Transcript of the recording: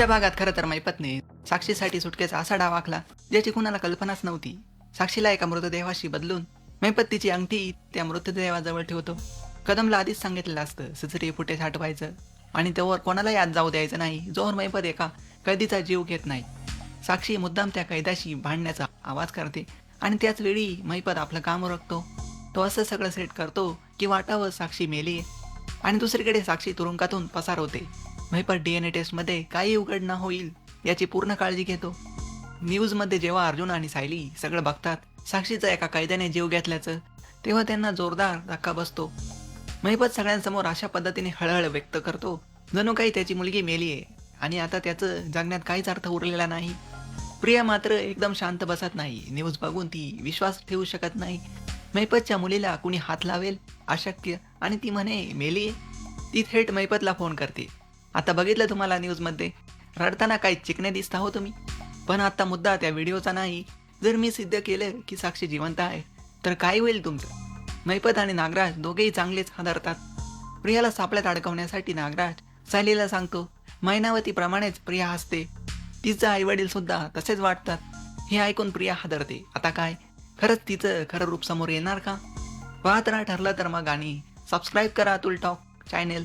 आजच्या भागात खरं तर मैपतने साक्षीसाठी सुटकेचा असा डाव आखला ज्याची कुणाला कल्पनाच नव्हती. साक्षीला एका मृतदेहाशी बदलून मैपत अंगठी त्या मृतदेवाजवळ ठेवतो. कदमला आधीच सांगितलेलं असतं सीसीटीव्ही फुटेज हटवायचं आणि त्यावर कोणालाही आत जाऊ द्यायचं नाही जोवर मैपत एका कैदीचा जीव घेत नाही. साक्षी मुद्दाम त्या कैद्याशी भांडण्याचा आवाज करते आणि त्याच वेळी मैपत आपलं काम उरकतो. तो असं सगळं सेट करतो की वाटावं साक्षी मेली. आणि दुसरीकडे साक्षी तुरुंगातून पसार होते. मैपत डी एन ए टेस्टमध्ये काही उघड न होईल याची पूर्ण काळजी घेतो. न्यूजमध्ये जेव्हा अर्जुन आणि सायली सगळं बघतात साक्षीचा एका कायद्याने जीव घेतल्याचं तेव्हा त्यांना जोरदार धक्का बसतो. महिपत सगळ्यांसमोर अशा पद्धतीने हळहळ व्यक्त करतो जणू काही त्याची मुलगी मेली आहे आणि आता त्याचं जगण्यात काहीच अर्थ उरलेला नाही. प्रिया मात्र एकदम शांत बसत नाही न्यूज बघून ती विश्वास ठेवू शकत नाही. मैपतच्या मुलीला कुणी हात लावेल? अशक्य. आणि ती म्हणे मेली आहे. ती थेट मैपतला फोन करते. आता बघितलं तुम्हाला न्यूजमध्ये? रडताना काही चिकणे दिसता हो तुम्ही. पण आता मुद्दा त्या व्हिडिओचा नाही. जर मी सिद्ध केलं की साक्षी जिवंत आहे तर काय होईल तुमचं? मैपत आणि नागराज दोघेही चांगलेच हादरतात. प्रियाला सापळ्यात अडकवण्यासाठी नागराज सालीला सांगतो मैनावतीप्रमाणेच प्रिया हसते. तिचं आईवडील सुद्धा तसेच वाटतात. हे ऐकून प्रिया हादरते. आता काय? खरंच तिचं खरं रूप समोर येणार का? पाहत राहा ठरलं तर मग आणि सबस्क्राईब करा अतुल टॉक चॅनेल